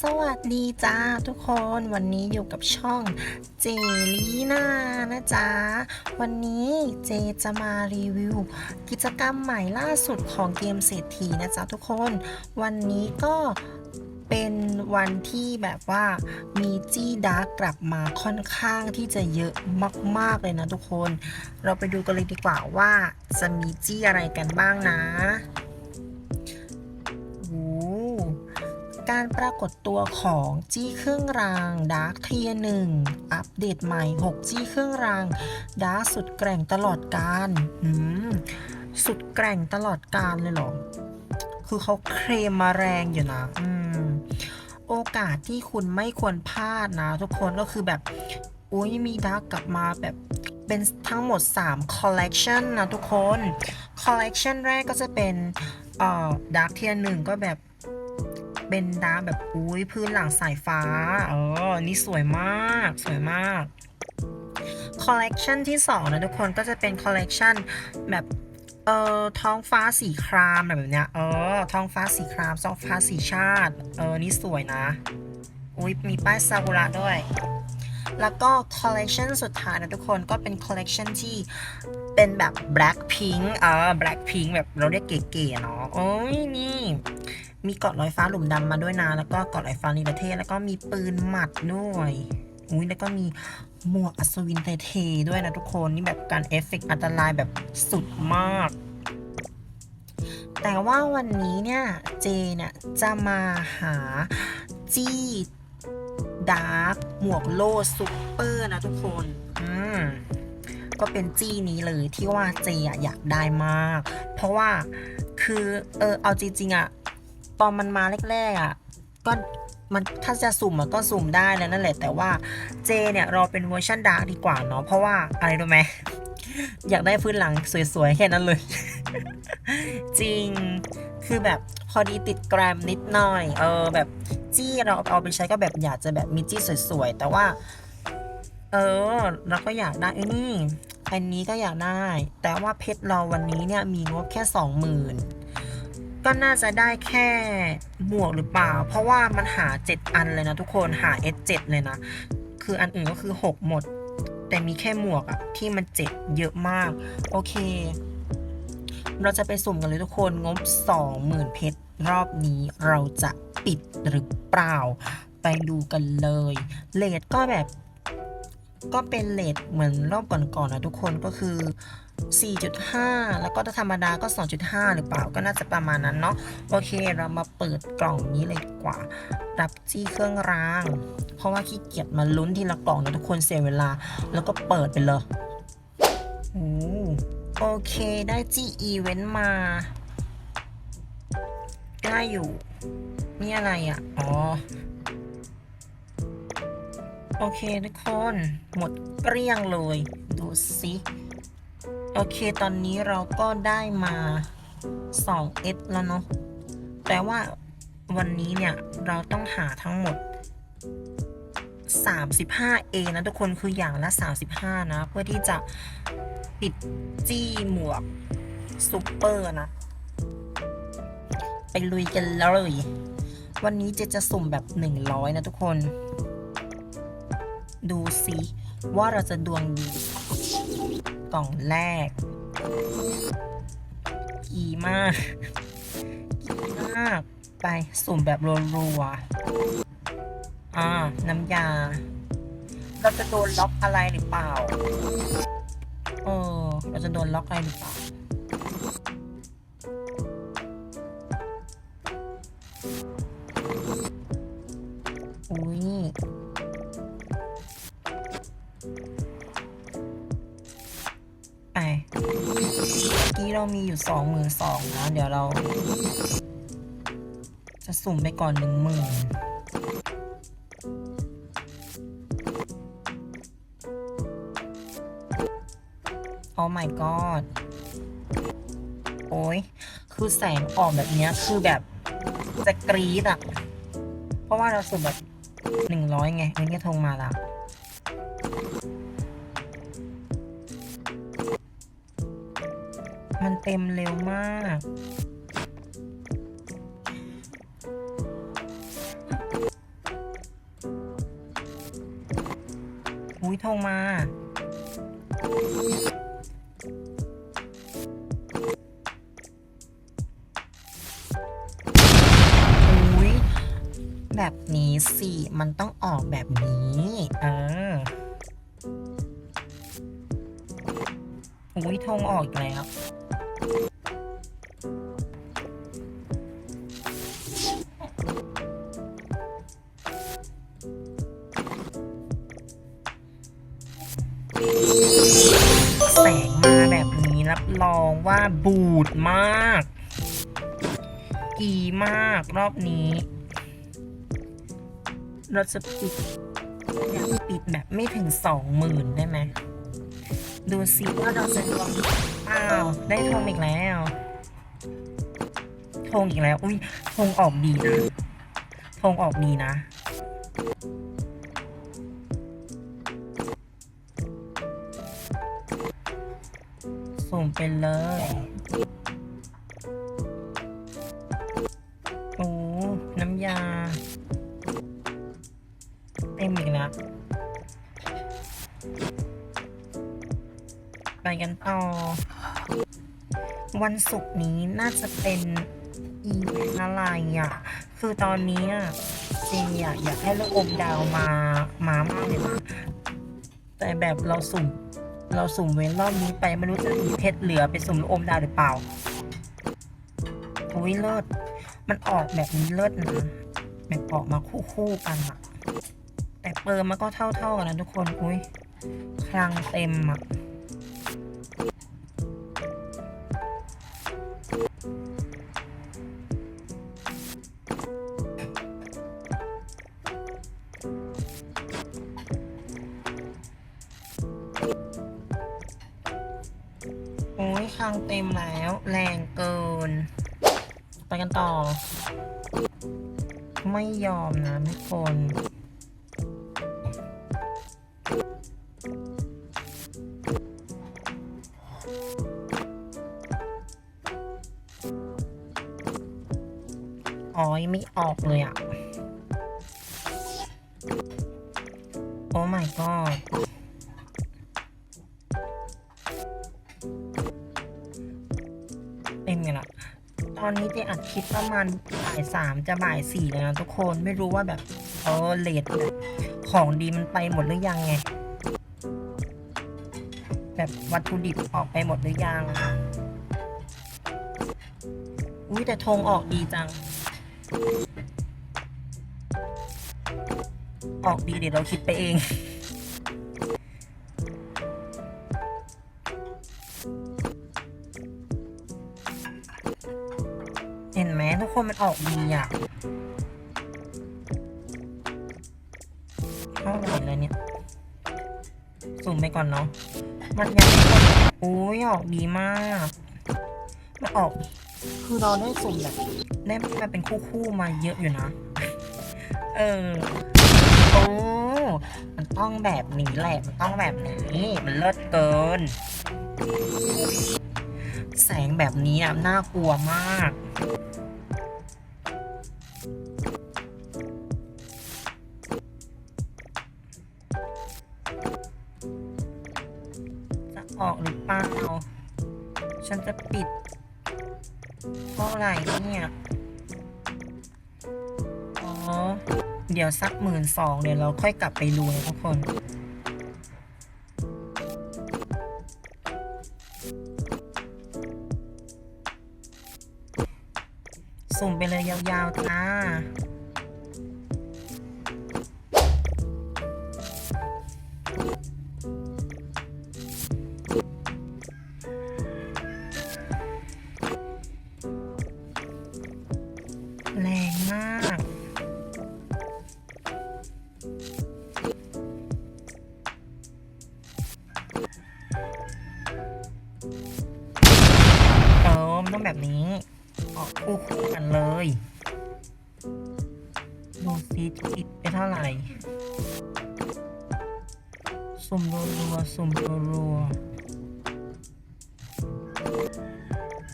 สวัสดีจ้าทุกคนวันนี้อยู่กับช่องเจลีน่านะจ๊ะ วันนี้เจจะมารีวิว กิจกรรมใหม่ล่าสุดของเกมเศรษฐีนะจ๊ะทุกคน วันนี้ก็เป็นวันที่แบบว่ามีจี้ดาร์กกลับมาค่อนข้างที่จะเยอะมาก ๆ เลยนะทุกคน เราไปดูกันเลยดีกว่าว่าจะมีจี้อะไรกันบ้างนะ การปรากฏตัวของจี้เครื่องรางดาร์คเทียหนึ่งอัปเดตใหม่ 6 จี้เครื่องรางดาร์คสุดแกร่งตลอดการอืมสุดแกร่งตลอดการเลยเหรอ คือเขาเคลมมาแรงอยู่นะอืมโอกาสที่คุณไม่ควรพลาดนะ ทุกคนก็คือแบบอุ้ยมีดาร์กกลับมาแบบเป็นทั้งหมด 3 collection นะทุกคน collection แรกก็จะเป็นเอ่อดาร์คเทียหนึ่งก็แบบ เป็นดาร์แบบอุ้ยพื้นหลังสายฟ้าเออนี่สวยมาก สวยมากคอลเลกชันที่2นะทุกคนก็จะเป็นคอลเลกชันแบบเอ่อท้องฟ้าสีครามแบบเนี้ยเออท้องฟ้าสีครามท้องฟ้าสีชาติเออนี่สวยนะอุ้ยมีป้ายซากุระด้วย แล้วก็คอลเลกชันสุดท้ายนะทุกคนก็เป็นคอลเลกชันที่เป็นแบบ Blackpink เออ Blackpink แบบเราเรียกเก๋ๆเนาะโอ้ยนี่ มีเกาะลอยฟ้าหลุมดำมาด้วยนะ แล้วก็เกาะลอยฟ้านประเทศ แล้วก็มีปืนหมัดด้วยอุ้ยแล้วก็มีหมวกอัศวินไทเทด้วยนะทุกคน นี่แบบการเอฟเฟกอันตรายแบบสุดมาก แต่ว่าวันนี้เนี่ย เจเนี่ย จะมาหาจี้ดาร์กหมวกโลซุปเปอร์นะทุกคน อืมก็เป็นจี้นี้เลยที่ว่าเจออยากได้มาก เพราะว่าคือเออเอาจริงๆอะ ตอนมันมาแรกๆอะก็มันถ้าจะสุ่มอะก็สุ่มได้แล้วนั่นแหละแต่ว่าเจเนี่ยรอเป็นเวอร์ชันดาร์กดีกว่าเนาะเพราะว่าอะไรรู้ไหมอยากได้พื้นหลังสวยๆ แค่นั้นเลย จริงคือแบบพอดีติดแกรมนิดหน่อย เออแบบจี้เราเอาไปใช้ก็แบบอยากจะแบบมีจี้สวยๆ แต่ว่า เออเราก็อยากได้ไอ้นี่อันนี้ก็อยากได้ แต่ว่าเพชรเราวันนี้เนี่ยมีงบแค่สองหมื่น ก็น่าจะได้แค่หมวกหรือเปล่า เพราะว่ามันหา 7 อันเลยนะทุกคนหา S7 เลยนะ คืออันอื่นก็คือ 6 หมด แต่มีแค่หมวกอะที่มัน 7 เยอะมาก โอเค เราจะไปสุ่มกันเลยทุกคนงบ 20,000 เพชรรอบนี้เราจะปิดหรือเปล่า ไปดูกันเลยเลทก็แบบ ก็เป็นเลทเหมือนรอบก่อนๆนะทุกคนก็คือ 4.5 แล้วก็ถ้าธรรมดาก็ 2.5 หรือเปล่าก็น่าจะประมาณนั้นเนาะโอเคเรามาเปิดกล่องนี้เลยกว่า รับจี้เครื่องราง เพราะว่าขี้เกียจมาลุ้นทีละกล่องนะทุกคนเสียเวลา แล้วก็เปิดไปเลยโอ้โอเคได้จี้อีเวนต์มาได้อยู่นี่อะไรอะ อ๋อ โอเคทุกคน หมดเกลี้ยงเลย ดูสิโอเคตอนนี้เราก็ได้มา 2S แล้วเนาะแต่ว่าวันนี้เนี่ย เราต้องหาทั้งหมด 35A นะทุกคนคืออย่างละ 35 นะ เพื่อที่จะปิดจี้หมวกซูเปอร์นะ ไปลุยกันเลย วันนี้เจจะสุ่มแบบ 100 นะทุกคน ดูสิว่าเราจะดวงดี กล่องแรก กีมากกีมาก ไปสุ่มแบบรัวๆอ่า น้ำยา เราจะโดนล็อกอะไรหรือเปล่า เออ เราจะโดนล็อกอะไรหรือเปล่า เรามีอยู่สองหมื่นสองนะ เดี๋ยวเรา จะสุ่มไปก่อนหนึ่งหมื่นโอ้ my god โอ้ยคือแสงออกแบบเนี้ยคือแบบจะกรี๊ดอะเพราะว่าเราสุ่มแบบหนึ่งร้อยไงอันนี้ทงมาละ มันเต็มเร็วมาก อุ้ยทงมา อุ้ยแบบนี้สิ มันต้องออกแบบนี้เอออุ้ยทงออกอีกแล้ว นี้รับรองว่าบูดมาก กีมากรอบนี้ เราจะปิดอยากปิดแบบไม่ถึงสองหมื่นได้ไหมดูซิว่าเราจะลองอ้าว ได้ธงอีกแล้วธงอีกแล้ว อุ้ยธงออกดีนะธงออกดีนะ สุ่มไปเลย โอ้ น้ำยา เต็มอีกแล้ว ไปกันต่อ วันศุกร์นี้น่าจะเป็นอีเวนต์อะไรอะ คือตอนนี้อะจริงอยากอยากให้ลูกอมดาวมา มามากเลยนะแต่แบบเราสุ่ม เราสุ่มเว้นรอบนี้ไปไม่รู้จะมีเพชรเหลือไปสุ่มลูกอมดาวหรือเปล่าอุ้ยเลิศมันออกแบบนี้เลิศนะแบบออกมาคู่ๆกันอะแต่เปิร์มันก็เท่าๆกันนะทุกคนอุ้ยคลังเต็มอะ อ๋อยังไม่ออกเลยอะ โอ้ my god เป็นไงล่ะ ตอนนี้เจอัดคลิปประมาณบ่ายสามจะบ่ายสี่แล้วนะทุกคนไม่รู้ว่าแบบ เออเลทแบบ ของดีมันไปหมดหรือยังไง แบบวัตถุดิบออกไปหมดหรือยัง อุ้ยแต่ธงออกดีจัง ออกดีเดี๋ยวเราคิดไปเองเห็นไหมทุกคนมันออกดีอะ เท่าไหร่แล้วเนี่ยสุ่มไปก่อนเนาะมันยังโอ้ยออกดีมากมันออก คือเราได้สุ่มแบบได้มาเป็นคู่ๆมาเยอะอยู่นะ เออ โอ้มันต้องแบบนี้แหละ มันต้องแบบนี้ มันเลิศเกิน แสงแบบนี้อะน่ากลัวมาก ปิดเท่าไหร่เนี่ยอ๋อเดี๋ยวสักหมื่นสองเดี๋ยวเราค่อยกลับไปดูนะทุกคนสุ่มไปเลยยาวๆจ้า ต้องแบบนี้ ออกคู่กันเลย ดูซิจะอีกไปเท่าไหร่สุ่มรัวๆสุ่มรัวๆ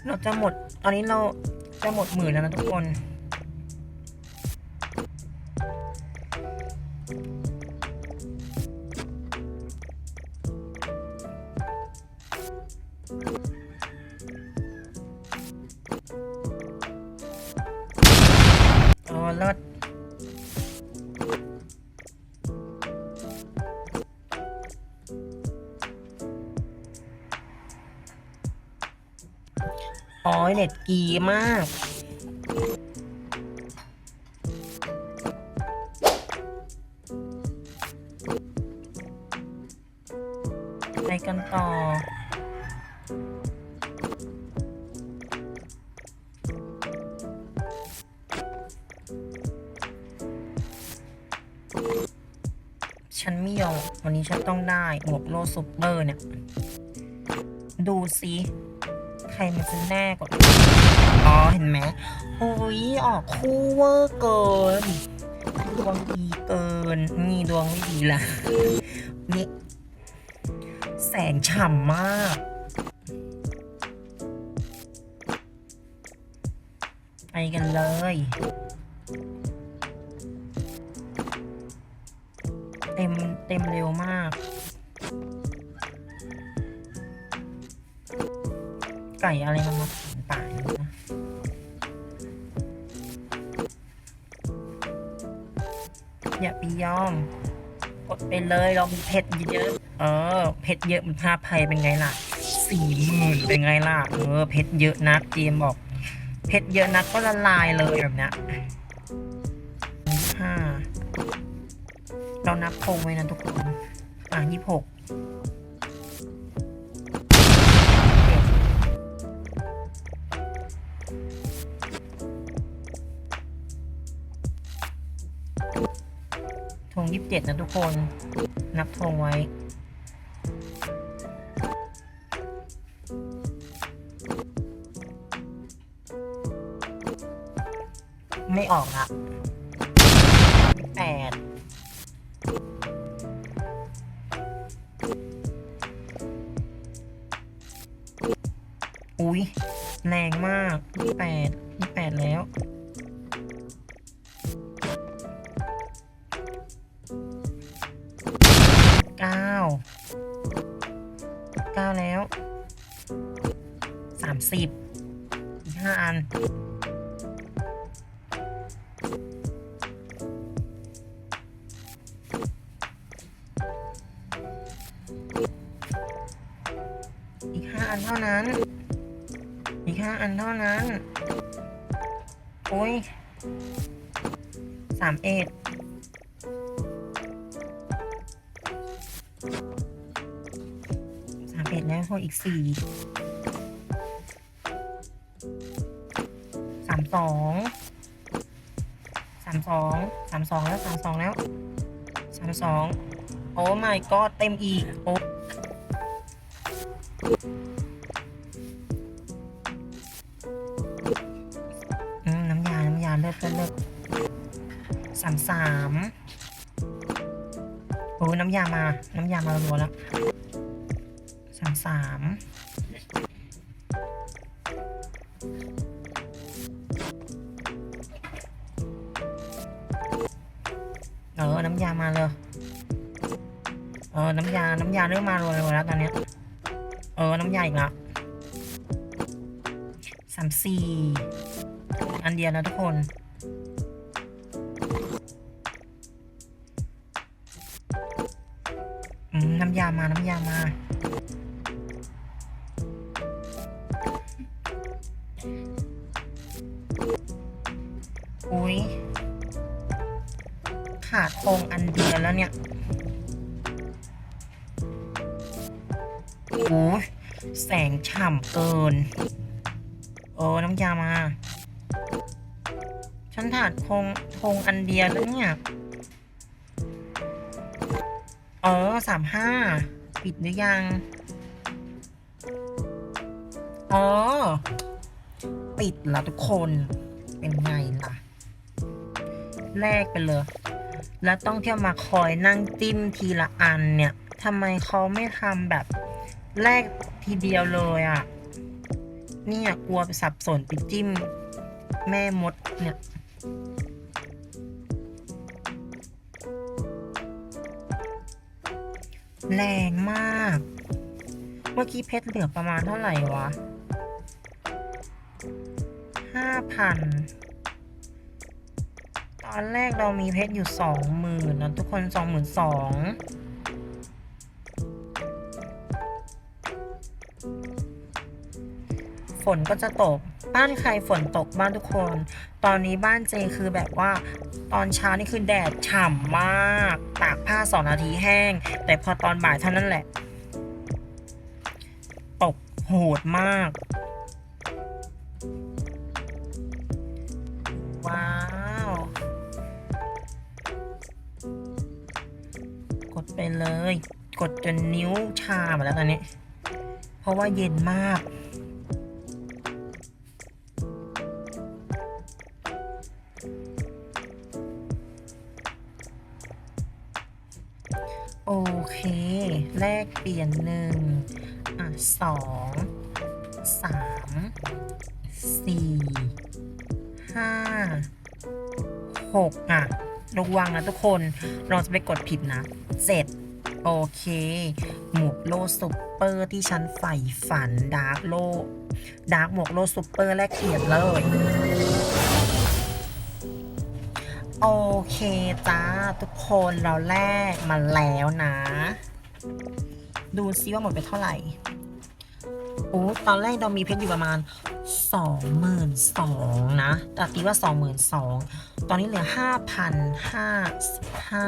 เราจะหมด ตอนนี้เราจะหมดหมื่นแล้วนะทุกคน อโอ้เลิศอ๋อเน็ตกีมาก ฉันไม่ยอมวันนี้ฉันต้องได้หมวกโลซุปเปอร์เนี่ย ดูสิใครมันจะแน่กว่าอ๋อเห็นไหมโอ้ยออกคู่เวอร์เกินดวงดีเกินนี่ดวงไม่ดีละนี่แสงฉ่ำมากไปกันเลย เต็มเต็มเร็วมาก ไก่อะไรมันมาป่าอย่างนี้นะอย่าไปยอมกดไปเลยเรามีเพชรเยอะ เออเพชรเยอะมันห้าภัยเป็นไงล่ะสี่หมื่นเป็นไงล่ะ เออเพชรเยอะนักเจมบอกเพชรเยอะนักก็ละลายเลยแบบเนี้ นับโคงไว้นะทุกคน อะยี่หกธงยี่สิบเจ็ดนะทุกคน นับธงไว้ไม่ออกละแปด อุ้ยแรงมากยี่แปดยี่แปดแล้ว โอ้ยสามเอ็ดสามเอ็ดแล้วพออีกสี่สามสองสามสองสามสองแล้วสามสองแล้วสามสองโอ้ my god เต็มอีก โอ้ามโอ้น้ำยามา น้ำยามารัวแล้วสามสามเออ น้ำยามาเลย เออ น้ำยา น้ำยาเริ่มมารัวๆแล้วตอนเนี้ย เออ น้ำยาอีกแล้วสามสี่ อันเดียวนะทุกคน น้ำยามา น้ำยามา อุ้ย ขาดโครงอันเดียวแล้วเนี่ยโอ้ยแสงฉ่ำเกินเออน้ำยามา ฉันถาดคงทงอันเดียวแล้วเนี่ย ออสามห้าปิดหรือยัง อ๋อ ปิดแล้วทุกคนเป็นไงล่ะ แลกไปเลย แล้วต้องเที่ยวมาคอยนั่งจิ้มทีละอันเนี่ยทำไมเขาไม่ทำแบบแลกทีเดียวเลยอะ เนี่ยกลัวสับสนไปจิ้ม แม่มดเนี่ย แรงมาก เมื่อกี้เพชรเหลือประมาณเท่าไหร่วะห้าพันตอนแรกเรามีเพชรอยู่สองหมื่นนะทุกคนสองหมื่นสอง นก็จะตก บ้านใครฝนตกบ้านทุกคน ตอนนี้บ้านเจคือแบบว่า ตอนเช้านี่คือแดดฉ่ำมาก ตากผ้าสองนาทีแห้ง แต่พอตอนบ่ายเท่านั้นแหละ ตกโหดมาก ว้าว กดไปเลย กดจนนิ้วชาหมดแล้วตอนนี้ เพราะว่าเย็นมาก เปลี่ยนหนึ่งอะสองสามสี่ห้าหกอะระวังนะทุกคนเราจะไปกดผิดนะเจ็ดโอเค หมวกโลซุปเปอร์ที่ฉันใฝ่ฝันดาร์กโลดาร์กหมวกโลซุปเปอร์แลกเปลี่ยนเลย โอเคจ้าทุกคนเราแลกมาแล้วนะ ดูซิว่าหมดไปเท่าไหร่ โอ้ตอนแรกเรามีเพชรอยู่ประมาณสองหมื่นสองนะแต่ตีว่าสองหมื่นสองตอนนี้เหลือห้าพันห้าสิบห้า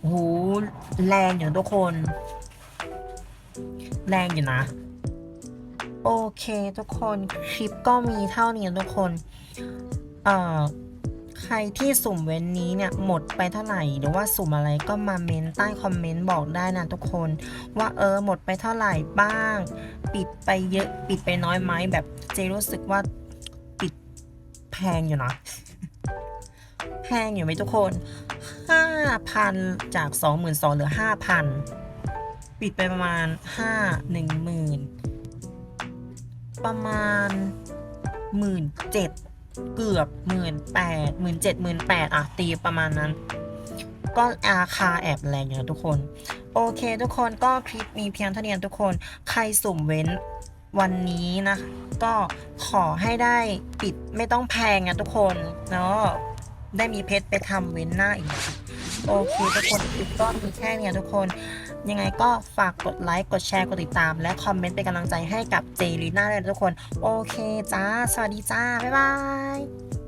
โหแรงอยู่ทุกคน แรงอยู่นะ โอเคทุกคน คลิปก็มีเท่านี้นะทุกคน เอ่อ ใครที่สุ่มเว้นนี้เนี่ยหมดไปเท่าไหร่ หรือว่าสุ่มอะไรก็มาเมนใต้คอมเมนต์บอกได้นะทุกคน ว่าเออหมดไปเท่าไหร่บ้าง ปิดไปเยอะปิดไปน้อยไหมแบบเจรู้สึกว่าปิดแพงอยู่นะแพงอยู่ไหมทุกคนห้าพันจากสองหมื่นสองเหลือห้าพันปิดไปประมาณห้าหนึ่งหมื่นประมาณหมื่น เกือบหมื่นแปดหมื่นเจ็ดหมื่นแปดอะ ตีประมาณนั้น ก็ราคาแอบแรงอยู่นะทุกคน โอเค ทุกคนก็คลิปมีเพียงเท่านี้ทุกคน ใครสุ่มเว้นวันนี้นะก็ขอให้ได้ปิดไม่ต้องแพงนะทุกคนเนาะได้มีเพชรไปทำเว้นหน้าอีกนะโอเคทุกคนคลิปก็มีแค่เนี้ยทุกคน ยังไงก็ฝากกดไลค์ กดแชร์ กดติดตาม และคอมเมนต์เป็นกำลังใจให้กับเจลีน่าเลยทุกคน โอเคจ้า สวัสดีจ้า บ๊ายบาย